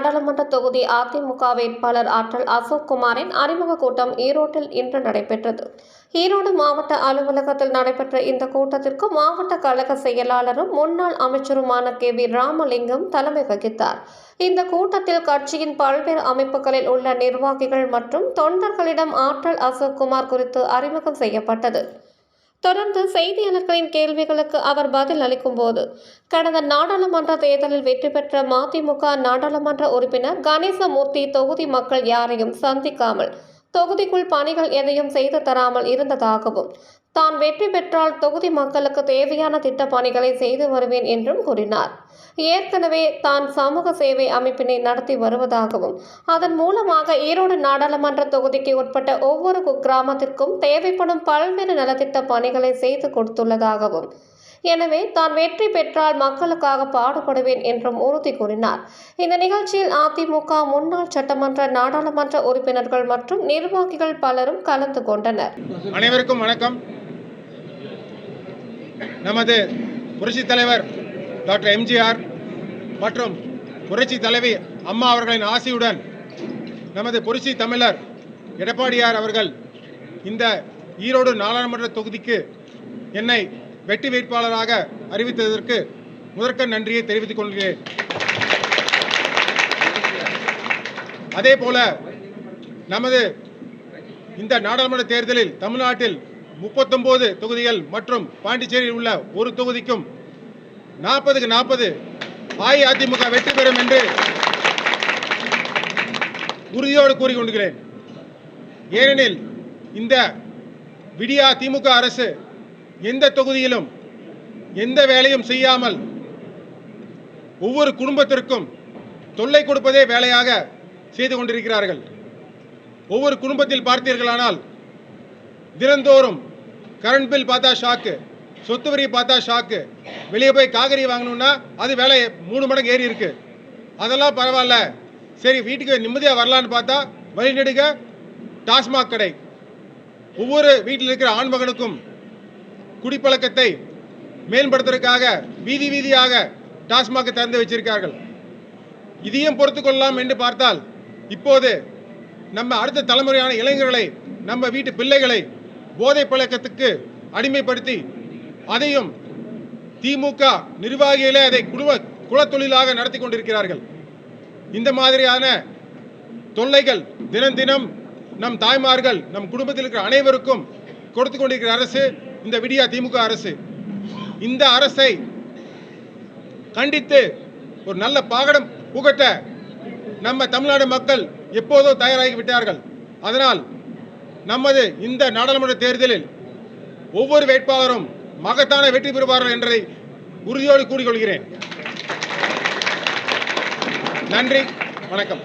நாடாளுமன்ற தொகுதி அதிமுக வேட்பாளர் ஆற்றல் அசோக் குமாரின் அறிமுக கூட்டம் ஈரோட்டில் இன்று நடைபெற்றது. ஈரோடு மாவட்ட அலுவலகத்தில் நடைபெற்ற இந்த கூட்டத்திற்கு மாவட்ட கழக செயலாளரும் முன்னாள் அமைச்சருமான கே வி ராமலிங்கம் தலைமை வகித்தார். இந்த கூட்டத்தில் கட்சியின் பல்வேறு அமைப்புகளில் உள்ள நிர்வாகிகள் மற்றும் தொண்டர்களிடம் ஆற்றல் அசோக் குமார் குறித்து அறிமுகம் செய்யப்பட்டது. தொடர்ந்து செய்தியாளர்களின் கேள்விகளுக்கு அவர் பதில் அளிக்கும்போது கடந்த நாடாளுமன்ற தேர்தலில் வெற்றி பெற்ற மதிமுக நாடாளுமன்ற உறுப்பினர் கணேசமூர்த்தி தொகுதி மக்கள் யாரையும் சந்திக்காமல் தொகுதிக்குள் பணிகள் எதையும் செய்து தராமல் இருந்ததாகவும் தான் வெற்றி பெற்றால் தொகுதி மக்களுக்கு தேவையான திட்ட பணிகளை செய்து வருவேன் என்றும் கூறினார். ஏற்கனவே தான் சமூக சேவை அமைப்பினை நடத்தி வருவதாகவும் அதன் மூலமாக ஈரோடு நாடாளுமன்ற தொகுதிக்கு உட்பட்ட ஒவ்வொரு குக்கிராமத்திற்கும் தேவைப்படும் பல்வேறு நலத்திட்ட பணிகளை செய்து கொடுத்துள்ளதாகவும் எனவே தான் வெற்றி பெற்றால் மக்களுக்காக பாடுபடுவேன் என்றும் உறுதி கூறினார். இந்த நிகழ்ச்சியில் அதிமுக முன்னாள் சட்டமன்ற நாடாளுமன்ற உறுப்பினர்கள் மற்றும் நிர்வாகிகள் பலரும் கலந்து கொண்டனர். அனைவருக்கும் வணக்கம். நமது புரட்சி தலைவர் டாக்டர் எம்ஜிஆர் மற்றும் புரட்சி தலைவி அம்மா அவர்களின் ஆசையுடன் நமது புரட்சி தமிழர் எடப்பாடியார் அவர்கள் இந்த ஈரோடு நாடாளுமன்ற தொகுதிக்கு என்னை வெற்றி வேட்பாளராக அறிவித்ததற்கு முதற்க நன்றியை தெரிவித்துக் கொள்கிறேன். அதே போல நமது இந்த நாடாளுமன்ற தேர்தலில் தமிழ்நாட்டில் முப்பத்தொன்பது தொகுதிகள் மற்றும் பாண்டிச்சேரியில் உள்ள ஒரு தொகுதிக்கும் நாற்பதுக்கு நாற்பது அஇஅதிமுக வெற்றி பெறும் என்று உறுதியோடு கூறிக்கொண்டுகிறேன். ஏனெனில் இந்த விடியா திமுக அரசு எந்த தொகுதியிலும் எந்த வேலையும் செய்யாமல் ஒவ்வொரு குடும்பத்திற்கும் தொல்லை கொடுப்பதே வேலையாக செய்து கொண்டிருக்கிறார்கள். ஒவ்வொரு குடும்பத்தில் பார்த்தீர்களானால் தினந்தோறும் கரண்ட் பில் பார்த்தா ஷாக்கு சொத்து வரி பார்த்தா ஷாக்கு வெளியே போய் காய்கறி வாங்கணும்னா அது விலை மூணு மடங்கு ஏறி இருக்கு. அதெல்லாம் பரவாயில்ல. சரி வீட்டுக்கு நிம்மதியாக வரலான்னு பார்த்தா வழிநெடுக டாஸ்மாக் கடை. ஒவ்வொரு வீட்டில் இருக்கிற ஆண்மகனுக்கும் குடிப்பழக்கத்தை மேம்படுத்துவதற்காக வீதி வீதியாக டாஸ்மாக் திறந்து வச்சிருக்கார்கள். இதையும் பொறுத்து கொள்ளலாம் என்று பார்த்தால் இப்போது நம்ம அடுத்த தலைமுறையான இளைஞர்களை நம்ம வீட்டு பிள்ளைகளை போதை பழக்கத்துக்கு அடிமைப்படுத்தி அதையும் திமுக நிர்வாகிகளே அதை குடும்ப குலத்தொழிலாக நடத்தி கொண்டிருக்கிறார்கள். இந்த மாதிரியான தொல்லைகள் தினம் தினம் நம் தாய்மார்கள் நம் குடும்பத்தில் இருக்கிற அனைவருக்கும் கொடுத்து கொண்டிருக்கிற அரசு இந்த விடியா திமுக அரசு இந்த அரசை கண்டித்து ஒரு நல்ல பாகடம் புகட்ட நம்ம தமிழ்நாடு மக்கள் எப்போதோ தயாராகி விட்டார்கள். அதனால் நமது இந்த நாடாளுமன்ற தேர்தலில் ஒவ்வொரு வேட்பாளரும் மகத்தான வெற்றி பெறுவார்கள் என்பதை உறுதியோடு கூறிக்கொள்கிறேன். நன்றி வணக்கம்.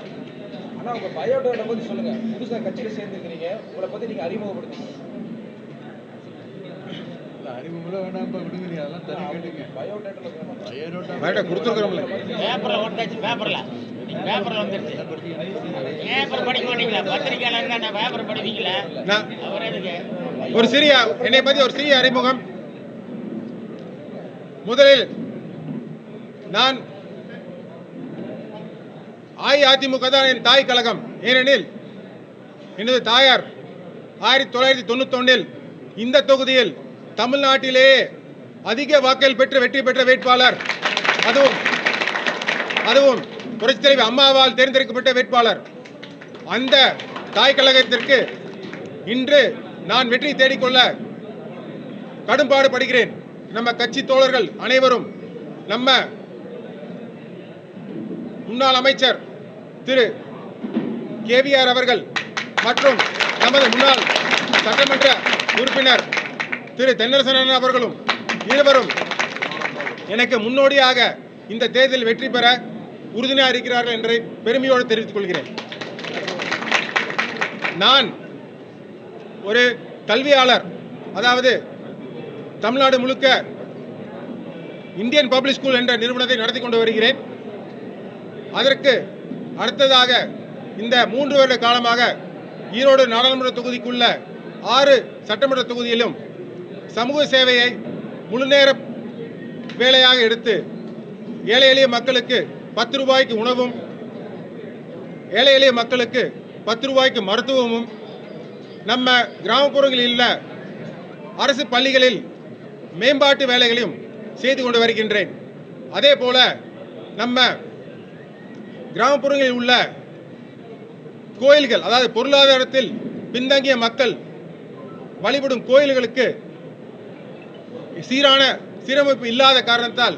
பயோடேட்டா சொல்லுங்க. புதுசாக கட்சியில் சேர்ந்துருக்கீங்க உங்களை பத்தி நீங்க அறிமுகப்படுத்தீங்க. அறிமுகம் வேணாம் விடுங்க அதெல்லாம் தனி கேட்டுங்க. பயோடேட்டால வேணும் பயோடேட்டா வேட கொடுத்துருக்குறோம்ல பேப்பர்ல வந்துச்சு பேப்பர்ல பேப்பர்ல வந்துருச்சு. பேப்பர் படிக்க மாட்டீங்களா? பத்திரிக்கையாளர் தானே பேப்பர் படிப்பீங்களா? நான் அவர் எதுக்கு? ஒரு சிறிய என்னை பற்றி ஒரு சிறிய அறிமுகம். முதலில் நான் அஇஅதிமுக தான் என் தாய் கழகம். ஏனெனில் எனது தாயார் ஆயிரத்தி தொள்ளாயிரத்தி தொண்ணூத்தொன்னில் இந்த தொகுதியில் தமிழ்நாட்டிலேயே அதிக வாக்கில் பெற்று வெற்றி பெற்ற வேட்பாளர் அதுவும் அதுவும் புரட்சித் தலைவி அம்மாவால் தேர்ந்தெடுக்கப்பட்ட வேட்பாளர். அந்த தாய் கழகத்திற்கு இன்று நான் வெற்றி தேடிக்கொள்ள கடும்பாடு படுகிறேன் நம்ம கட்சி தோழர்கள் அனைவரும் நம்ம முன்னாள் அமைச்சர் திரு. கேவிஆர் அவர்கள் மற்றும் நமது முன்னாள் சட்டமன்ற உறுப்பினர் திரு தென்னரசன் அவர்களும் இருவரும் எனக்கு முன்னோடியாக இந்த தேர்தலில் வெற்றி பெற உறுதுணையாக இருக்கிறார்கள் என்று பெருமையோடு தெரிவித்துக் கொள்கிறேன். நான் ஒரு கல்வியாளர் அதாவது தமிழ்நாடு முழுக்க இந்தியன் பப்ளிக் ஸ்கூல் என்ற நிறுவனத்தை நடத்தி கொண்டு வருகிறேன். அதற்கு அடுத்ததாக இந்த மூன்று வருட காலமாக ஈரோடு நாடாளுமன்ற தொகுதிக்குள்ள ஆறு சட்டமன்ற தொகுதியிலும் சமூக சேவையை முழுநேர வேலையாக எடுத்து ஏழை எளிய மக்களுக்கு பத்து ரூபாய்க்கு உணவும் ஏழை எளிய மக்களுக்கு பத்து ரூபாய்க்கு மருத்துவமும் நம்ம கிராமப்புறங்களில் உள்ள அரசு பள்ளிகளில் மேம்பாட்டு வேலைகளையும் செய்து கொண்டு வருகின்றேன். அதே போல நம்ம கிராமப்புறங்களில் உள்ள கோயில்கள் அதாவது பொருளாதாரத்தில் பின்தங்கிய மக்கள் வழிபடும் கோயில்களுக்கு சீரான சீரமைப்பு இல்லாத காரணத்தால்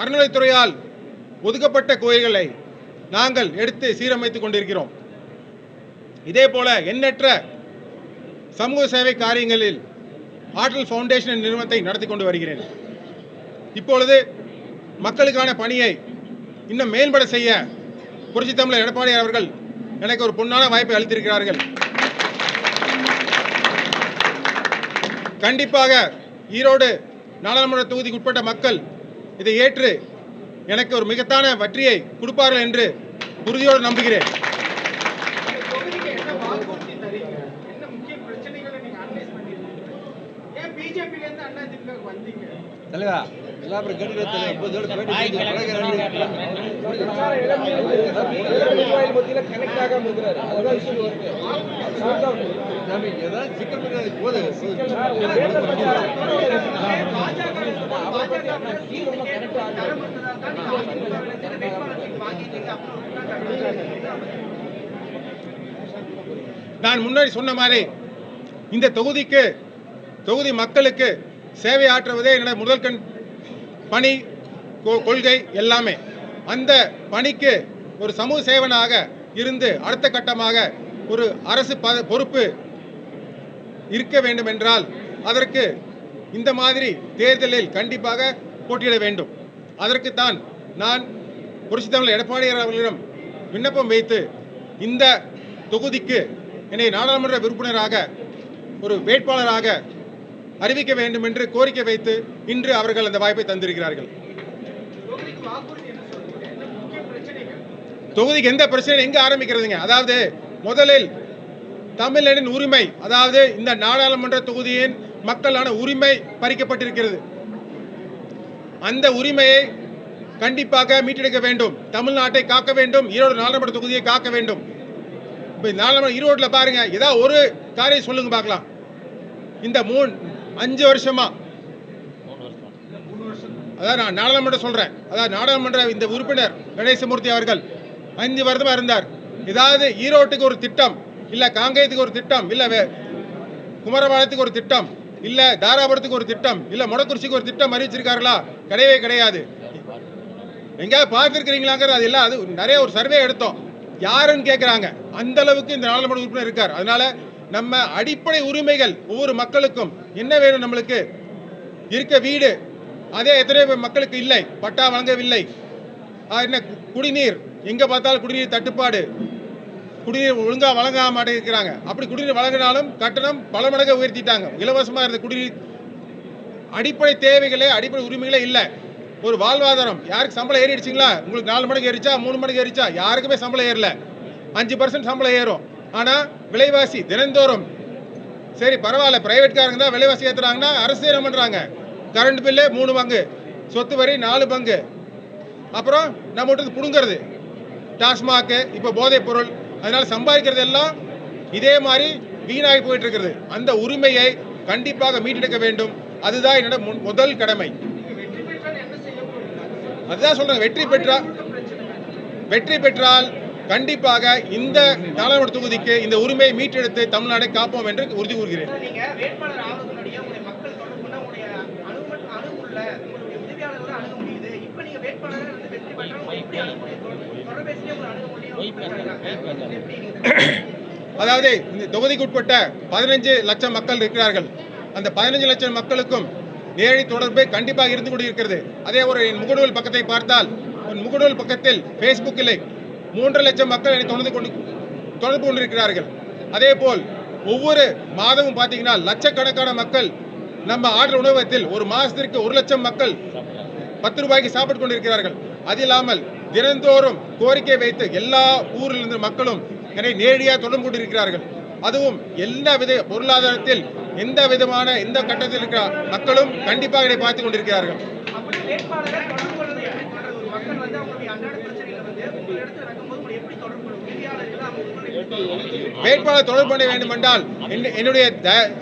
அறநிலைத்துறையால் ஒதுக்கப்பட்ட கோயில்களை நாங்கள் எடுத்து சீரமைத்துக் கொண்டிருக்கிறோம். இதே போல எண்ணற்ற சமூக சேவை காரியங்களில் ஆற்றல் ஃபவுண்டேஷன் நிறுவனத்தை நடத்தி கொண்டு வருகிறேன். இப்பொழுது மக்களுக்கான பணியை இன்னும் மேம்பட செய்ய புரட்சி தமிழர் எடப்பாடி அவர்கள் எனக்கு ஒரு பொன்னான வாய்ப்பை அளித்திருக்கிறார்கள். கண்டிப்பாக ஈரோடு நாடாளுமன்ற தொகுதிக்கு உட்பட்ட மக்கள் இதை ஏற்று எனக்கு ஒரு மிகத்தான வெற்றியை கொடுப்பார்கள் என்று உறுதியோடு நம்புகிறேன். தொகுதிக்கு என்ன வாக்குறுதி தரீங்க? என்ன முக்கிய பிரச்சனைகளை நீங்க அனலைஸ் பண்ணிருக்கீங்க? ஏன் பிஜேபில இருந்து அண்ணா திமுக வந்தீங்க? தலைவா நான் முன்னாடி சொன்ன மாதிரி இந்த தொகுதிக்கு தொகுதி மக்களுக்கு சேவை ஆற்றுவதே என்னோட முதல்கண் பணி கொள்கை எல்லாமே. அந்த பணிக்கு ஒரு சமூக சேவனாக இருந்து அடுத்த கட்டமாக ஒரு அரசு பொறுப்பு இருக்க வேண்டும் என்றால் அதற்கு இந்த மாதிரி தேர்தலில் கண்டிப்பாக போட்டியிட வேண்டும். அதற்குத்தான் நான் புரட்சித் தமிழர் எடப்பாடியார் அவர்களிடம் விண்ணப்பம் வைத்து இந்த தொகுதிக்கு என்னை நாடாளுமன்ற உறுப்பினராக ஒரு வேட்பாளராக அறிவிக்க வேண்டும் என்று கோரிக்கை வைத்து இன்று அவர்கள் அந்த வாய்ப்பை தந்திருக்கிறார்கள். தொகுதிக்கு தொகுதிக்கு எந்த பிரச்சனை எங்க ஆரம்பிக்கிறதுங்க? அதாவது முதலில் தமிழனின் உரிமை அதாவது இந்த நாடாளுமன்ற தொகுதியின் மக்களான உரிமை பறிக்கப்பட்டிருக்கிறது. அந்த உரிமையை கண்டிப்பாக மீட்டெடுக்க வேண்டும். தமிழ்நாட்டை காக்க வேண்டும். ஈரோடு நாடாளுமன்ற தொகுதியை காக்க வேண்டும். இப்போ நாடாளுமன்ற ஈரோட்டில் பாருங்க ஏதாவது ஒரு காரியம் சொல்லுங்க பார்க்கலாம். இந்த மூணு அஞ்சு வருஷமா? அதான் நான் நாடாளுமன்றம் சொல்றேன். அதாவது நாடாளுமன்ற இந்த உறுப்பினர் கணேசமூர்த்தி அவர்கள் அஞ்சு வருடமா இருந்தார். ஏதாவது ஈரோட்டுக்கு ஒரு திட்டம் இல்லை காங்கேயத்துக்கு ஒரு திட்டம் இல்லை வே- குமரபாளையத்துக்கு ஒரு திட்டம் இல்லை தாராபுரத்துக்கு ஒரு திட்டம் இல்லை மொடக்குறிச்சிக்கு ஒரு திட்டம் அறிவிச்சிருக்கார்களா? கிடையவே கிடையாது. எங்கேயாவது பார்த்துருக்கிறீங்களாங்கிறது அது இல்லை அது நிறைய ஒரு சர்வே எடுத்தோம். யாருன்னு கேட்குறாங்க அந்த அளவுக்கு இந்த நாடாளுமன்ற உறுப்பினர் இருக்கார். அதனால நம்ம அடிப்படை உரிமைகள் ஒவ்வொரு மக்களுக்கும் என்ன வேணும் நம்மளுக்கு? இருக்க வீடு. அதே எத்தனை மக்களுக்கு இல்லை. பட்டா வழங்கவில்லை. என்ன குடிநீர். எங்கே பார்த்தாலும் குடிநீர் தட்டுப்பாடு. குடிநீர் ஒழுங்காக வழங்க மாட்டேங்கிறாங்க. அப்படி குடிநீர் வழங்கினாலும் கட்டணம் பல மடங்கு உயர்த்திட்டாங்க. இலவசமாக இருந்த குடிநீர் அடிப்படை தேவைகளே அடிப்படை உரிமைகளே இல்லை. ஒரு வாழ்வாதாரம். யாருக்கு சம்பளம் ஏறிடுச்சிங்களா? உங்களுக்கு நாலு மடங்கு ஏறிச்சா மூணு மடங்கு ஏறிச்சா? யாருக்குமே சம்பளம் ஏறல. அஞ்சு பர்சன்ட் சம்பளம் ஏறும். ஆனால் விலைவாசி தினந்தோறும் சரி பரவாயில்ல. பிரைவேட்காரங்க தான் விலைவாசி ஏற்றுறாங்கன்னா அரசு என்ன பண்ணுறாங்க கரண்ட் பில்லு மூணு பங்கு. சொத்து வரி நாலு பங்கு. அப்புறம் நம்ம விட்டு புடுங்கிறது. டாஸ்மாக்கு இப்போ போதைப் பொருள் அதனால் சம்பாதிக்கிறது எல்லாம் இதே மாதிரி வீணாகி போயிட்டு இருக்கிறது அந்த உரிமையை கண்டிப்பாக மீட்டெடுக்க வேண்டும். அதுதான் என்னோட முன்- முதல் கடமை. அதுதான் சொல்றேன் வெற்றி பெற்றால் வெற்றி பெற்றால் கண்டிப்பாக இந்த நாடாளுமன்ற தொகுதிக்கு இந்த உரிமையை மீட்டெடுத்து தமிழ்நாடை காப்போம் என்று உறுதி கூறுகிறேன். வேட்பாளர் அதாவது இந்த தொகுதிக்குட்பட்ட பதினஞ்சு லட்சம் மக்கள் இருக்கிறார்கள். அந்த பதினஞ்சு லட்சம் மக்களுக்கும் நேரடி தொடர்பு கண்டிப்பாக இருந்து கொண்டிருக்கிறது. அதே ஒரு என் முகநூல் பக்கத்தை பார்த்தால் என் முகநூல் பக்கத்தில் ஃபேஸ்புக்கில் மூன்று லட்சம் மக்கள் என்னை தொடர்ந்து கொண்டு தொடர்பு கொண்டிருக்கிறார்கள். அதே போல் ஒவ்வொரு மாதமும் பார்த்தீங்கன்னா லட்சக்கணக்கான மக்கள் நம்ம ஆர்டர் உணவகத்தில் ஒரு மாதத்திற்கு ஒரு லட்சம் மக்கள் பத்து ரூபாய்க்கு சாப்பிட்டு கொண்டிருக்கிறார்கள். அது இல்லாமல் தினந்தோறும் கோரிக்கை வைத்து எல்லா ஊரில் இருந்து மக்களும் என்னை நேரடியாக தொடர்பு கொண்டிருக்கிறார்கள். அதுவும் எல்லா வித பொருளாதாரத்தில் எந்த விதமான எந்த கட்டத்தில் இருக்கிற மக்களும் கண்டிப்பாக என்னை பார்த்து கொண்டிருக்கிறார்கள். வேட்பாளரை தொடர்பு கொள்ள வேண்டும் என்றால் என்ன- என்னுடைய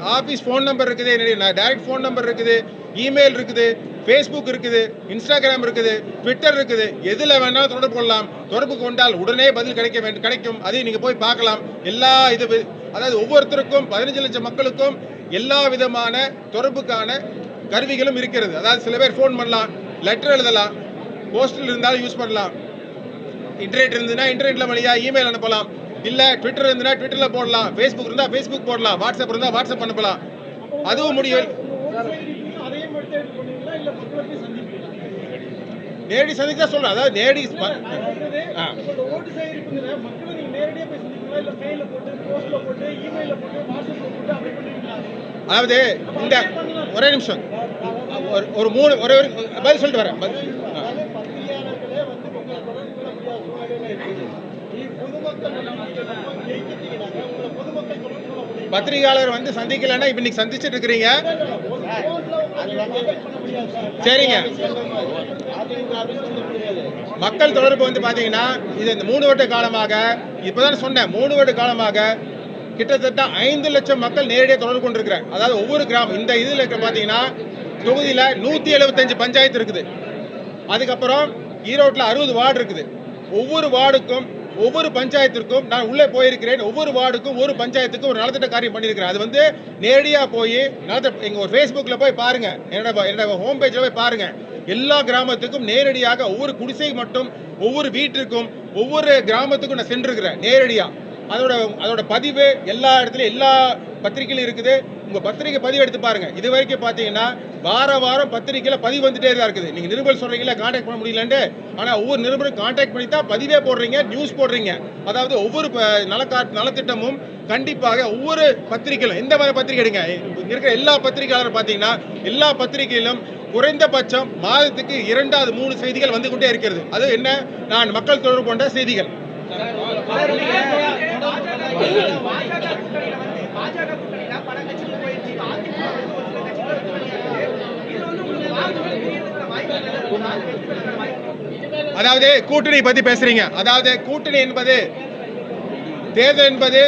ஆபீஸ் ஃபோன் நம்பர் இருக்குது என்னுடைய டைரக்ட் ஃபோன் நம்பர் இருக்குது. இமெயில் இருக்குது ஃபேஸ்புக் இருக்குது இன்ஸ்டாகிராம் இருக்குது ட்விட்டர் இருக்குது. எதில் வேணாலும் தொடர்பு கொள்ளலாம். தொடர்பு கொண்டால் உடனே பதில் கிடைக்க வேண்டும் கிடைக்கும். அதையும் நீங்கள் போய் பார்க்கலாம். எல்லா இது அதாவது ஒவ்வொருத்தருக்கும் பதினஞ்சு லட்சம் மக்களுக்கும் எல்லா விதமான தொடர்புக்கான கருவிகளும் இருக்கிறது. அதாவது சில பேர் ஃபோன் பண்ணலாம் லெட்டர் எழுதலாம் போஸ்டல் இருந்தாலும் யூஸ் பண்ணலாம். இன்டர்நெட் இருந்துன்னா இன்டர்நெட்டில் வழியா இமெயில் அனுப்பலாம். இல்லை ட்விட்டர் இருந்ததுன்னா ட்விட்டரில் போடலாம். ஃபேஸ்புக் இருந்தால் ஃபேஸ்புக் போடலாம். வாட்ஸ்அப் இருந்தால் வாட்ஸ்அப் அனுப்பலாம். அதுவும் முடியும் நேரடி சந்திக்க தான் சொல்றேன். அதாவது நேரடி அதாவது இந்த ஒரே நிமிஷம். ஒரு மூணு ஒரே ஒரு பதில் சொல்லிட்டு வரேன். பத்திரிகையாளர் வந்து சந்திக்கலைன்னா இப்ப இன்னைக்கு சந்திச்சிட்டு இருக்கிறீங்க போன்ல உங்களை கான்டாக்ட் பண்ண முடியாது சார் சரிங்க. மக்கள் தொடர்பு வந்து பாத்தீங்கன்னா இது இந்த மூணு வருட காலமாக இப்பதான் சொன்னேன் மூணு வருட காலமாக கிட்டத்தட்ட ஐந்து லட்சம் மக்கள் நேரடியாக தொடர்பு கொண்டிருக்கிறேன் அதாவது ஒவ்வொரு கிராமம் இந்த இதில் இருக்க பார்த்தீங்கன்னா தொகுதியில் நூற்றி எழுபத்தஞ்சு பஞ்சாயத்து இருக்குது. அதுக்கப்புறம் ஈரோட்டில் அறுபது வார்டு இருக்குது. ஒவ்வொரு வார்டுக்கும் ஒவ்வொரு பஞ்சாயத்திற்கும் நான் உள்ளே போயிருக்கிறேன். ஒவ்வொரு வார்டுக்கும் ஒரு பஞ்சாயத்துக்கும் ஒரு நலத்திட்ட காரியம் பண்ணியிருக்கிறேன். அது வந்து நேரடியாக போய் நலத்திட்ட எங்கள் ஒரு ஃபேஸ்புக்கில் போய் பாருங்கள் என்னோட என்னோட ஹோம் பேஜில் போய் பாருங்கள் எல்லா கிராமத்துக்கும் நேரடியாக ஒவ்வொரு குடிசை மட்டும் ஒவ்வொரு வீட்டிற்கும் ஒவ்வொரு கிராமத்துக்கும் நான் சென்றிருக்கிறேன் நேரடியாக அதோட அதோட பதிவு எல்லா இடத்துலையும் எல்லா பத்திரிகையில் இருக்குது. உங்கள் பத்திரிகை பதிவு எடுத்து பாருங்கள் இது வரைக்கும் பார்த்தீங்கன்னா வார வாரம் பத்திரிகையில் பதிவு வந்துட்டே தான் இருக்குது. நீங்கள் நிருபர் சொல்கிறீங்களா காண்டாக்ட் பண்ண முடியலன்ட்டு. ஆனால் ஒவ்வொரு நிருபரும் காண்டாக்ட் பண்ணி தான் பதிவே போடுறீங்க நியூஸ் போடுறீங்க. அதாவது ஒவ்வொரு நலக்கா நலத்திட்டமும் கண்டிப்பாக ஒவ்வொரு பத்திரிகையிலும் எந்த மாதிரி பத்திரிகை எடுங்க? இருக்கிற எல்லா பத்திரிகையாளரும் பார்த்தீங்கன்னா எல்லா பத்திரிகையிலும் குறைந்தபட்சம் மாதத்துக்கு இரண்டாவது மூணு செய்திகள் வந்து கொண்டே இருக்கிறது. அது என்ன? நான் மக்கள் தொடர்பு கொண்ட செய்திகள். அதாவது கூட்டணி பத்தி பேசுறீங்க. அதாவது கூட்டணி என்பது தேர்தல் என்பது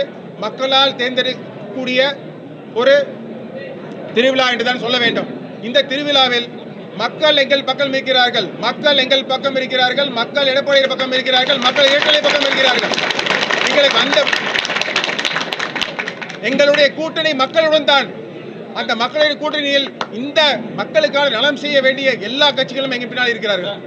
மக்களால் தேர்ந்தெடுக்கக்கூடிய ஒரு திருவிழா என்றுதான் சொல்ல வேண்டும். இந்த திருவிழாவில் மக்கள் எங்கள் பக்கம் இருக்கிறார்கள். மக்கள் எங்கள் பக்கம் இருக்கிறார்கள். மக்கள் எடப்பாடி பக்கம் இருக்கிறார்கள். மக்கள் இரட்டலை பக்கம் இருக்கிறார்கள். எங்களுக்கு அந்த எங்களுடைய கூட்டணி மக்களுடன் தான். அந்த மக்களின் கூட்டணியில் இந்த மக்களுக்கான நலம் செய்ய வேண்டிய எல்லா கட்சிகளும் எங்க பின்னால் இருக்கிறார்கள்.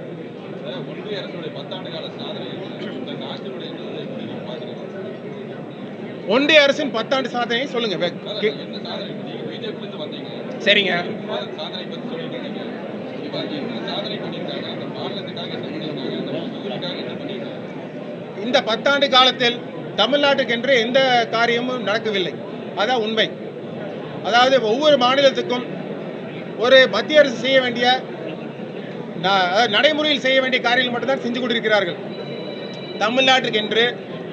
ஒன்றிய அரசின் பத்தாண்டு சாதனையை சொல்லுங்க. சரிங்க. இந்த பத்தாண்டு காலத்தில் தமிழ்நாட்டுக்கென்று எந்த காரியமும் நடக்கவில்லை. அதான் உண்மை. அதாவது ஒவ்வொரு மாநிலத்துக்கும் ஒரு மத்திய அரசு செய்ய வேண்டிய அதாவது நடைமுறையில் செய்ய வேண்டிய காரியங்கள் மட்டும்தான் செஞ்சு கொண்டிருக்கிறார்கள். தமிழ்நாட்டுக்கென்று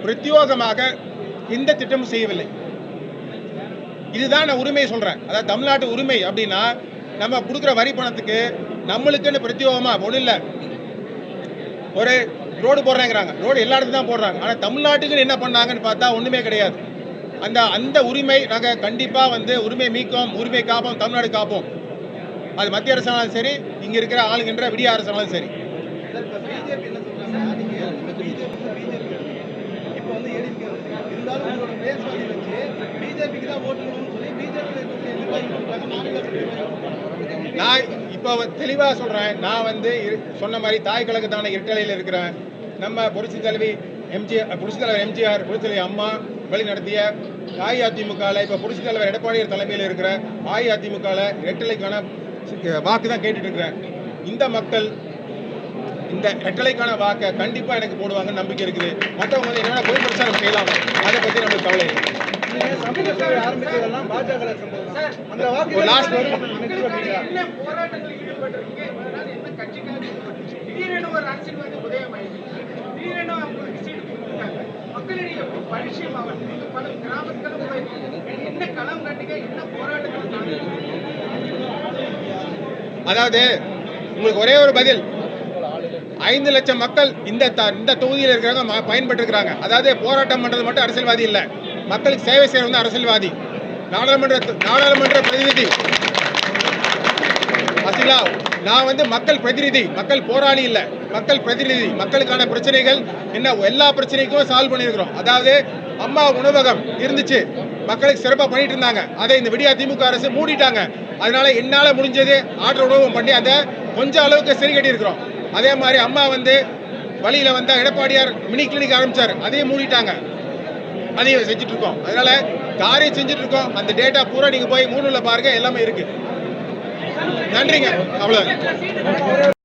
பிரத்யோகமாக எந்த திட்டமும் செய்யவில்லை. இதுதான் நான் உரிமையை சொல்றேன். அதாவது தமிழ்நாட்டு உரிமை அப்படின்னா நம்ம கொடுக்குற வரி பணத்துக்கு நம்மளுக்குன்னு பிரத்யோகமாக ஒன்றும் இல்லை. ஒரு ரோடு போடுறேங்கிறாங்க. ரோடு எல்லா இடத்துல தான் போடுறாங்க. ஆனால் தமிழ்நாட்டுக்குன்னு என்ன பண்ணாங்கன்னு பார்த்தா ஒன்றுமே கிடையாது. அந்த அந்த உரிமை நாங்கள் கண்டிப்பாக வந்து உரிமை மீட்போம் உரிமை காப்போம் தமிழ்நாடு காப்போம். அது மத்திய அரசாலும் சரி இங்கே இருக்கிற ஆளுங்கின்ற விடிய அரசாலும் சரி. நான் இப்போ தெளிவாக சொல்கிறேன் நான் வந்து இரு- சொன்ன மாதிரி தாய் கழகத்தான இருட்டலையில் இருக்கிறேன். நம்ம புரட்சி தலைவி எம்ஜிஆர் புரட்சி தலைவர் எம்ஜிஆர் புரட்சி தலைவி அம்மா வழி நடத்திய அஇஅதிமுகவில் இப்போ புரட்சி தலைவர் எடப்பாடியார் தலைமையில் இருக்கிற அஇஅதிமுகவில் இரட்டலைக்கான வாக்கு தான் கேட்டுட்டு இருக்கிறேன். இந்த மக்கள் இந்த இரட்டலைக்கான வாக்கை கண்டிப்பாக எனக்கு போடுவாங்கன்னு நம்பிக்கை இருக்குது. மற்றவங்க வந்து என்னென்ன பொது பிரச்சாரம் செய்யலாம். அதை பற்றி நம்மளுக்கு கவலை போராட்டத்தில் ஈடுபட்டிருக்கீங்க என்ன கட்சிக்காக திடீரென ஒரு திடீரென அவங்களுக்கு சீட்டு கொடுத்துருக்காங்க மக்களிடையே பல கிராமத்துல என்ன களம் கட்டுங்க என்ன போராட்டங்கள்? அதாவது உங்களுக்கு ஒரே ஒரு பதில். ஐந்து லட்சம் மக்கள் இந்த இந்த தொகுதியில் இருக்கிறவங்க ம- பயன்பட்டிருக்கிறாங்க அதாவது போராட்டம் பண்றது மட்டும் அரசியல்வாதி இல்லை. மக்களுக்கு சேவை செய்யறது வந்து அரசியல்வாதி. நாடாளுமன்ற நாடாளுமன்ற பிரதிநிதி. பாத்தீங்களா நான் வந்து மக்கள் பிரதிநிதி. மக்கள் போராளி இல்லை. மக்கள் பிரதிநிதி. மக்களுக்கான பிரச்சனைகள் என்ன எல்லா பிரச்சனைக்கும் சால்வ் பண்ணியிருக்கிறோம். அதாவது அம்மா உணவகம் இருந்துச்சு. மக்களுக்கு சிறப்பாக பண்ணிட்டு இருந்தாங்க. அதை இந்த விடியா திமுக அரசு மூடிட்டாங்க. அதனால என்னால் முடிஞ்சது ஆற்று உணவகம் பண்ணி அதை கொஞ்சம் அளவுக்கு சரி கட்டியிருக்கிறோம். அதே மாதிரி அம்மா வந்து வழியில் வந்தால் எடப்பாடியார் மினி கிளினிக் ஆரம்பிச்சார். அதையும் மூடிட்டாங்க. அதை செஞ்சுட்டு இருக்கோம் அதனால காரியம் செஞ்சுட்டு இருக்கோம் அந்த டேட்டா பூரா நீங்க போய் மூணுல பாருங்க எல்லாமே இருக்கு. நன்றிங்க. அவ்வளவு.